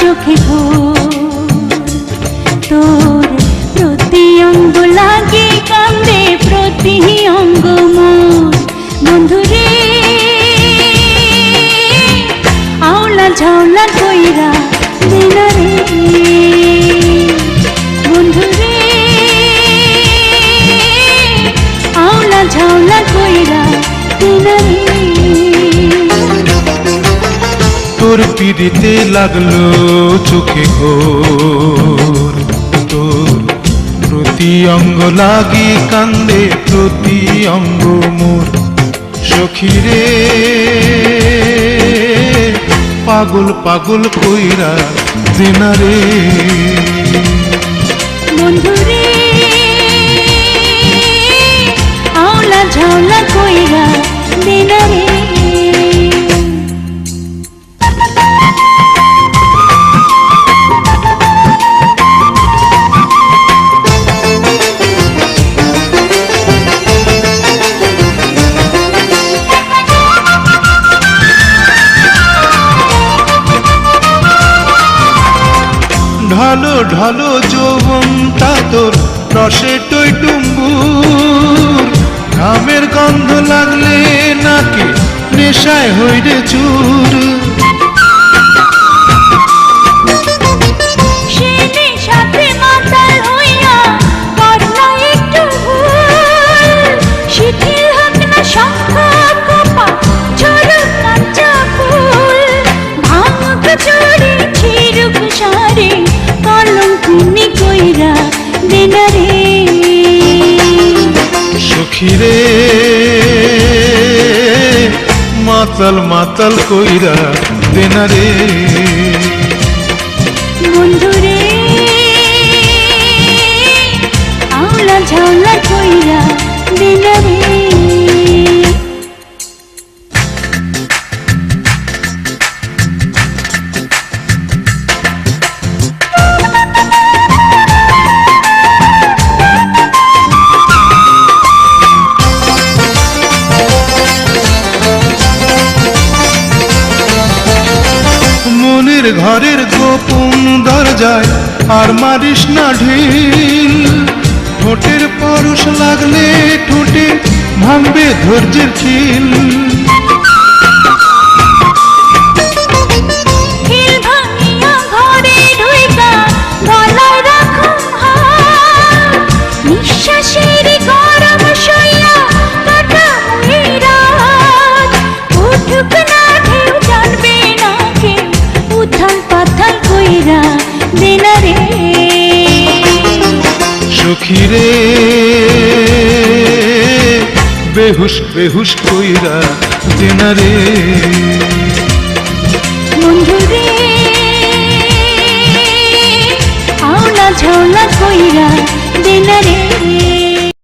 চোখে তোর প্রতি অঙ্গ লাগে কান্দে দিতে লাগল চোখে ঘোর। প্রতি অঙ্গ লাগি কান্দে, প্রতি অঙ্গ মোর সখিরে পাগল পাগল কইরা দিনারে ঢালো ঢালো যৌবন তোর। রসে টই টুম্বুর। ঘামের গন্ধ লাগলে নাকি নেশায় হইরে চুর। সখীরে মাতাল মাতাল কইরা দেনারে বন্ধুরে মনের ঘরের গোপন দরজায় আর মারিস না ঢিল। ঠোঁটের পরশ লাগলে ঠোঁটে ভাঙবে ধৈর্যের খিল। সখীরে বেহুশ বেহুশ কইরা দিনারে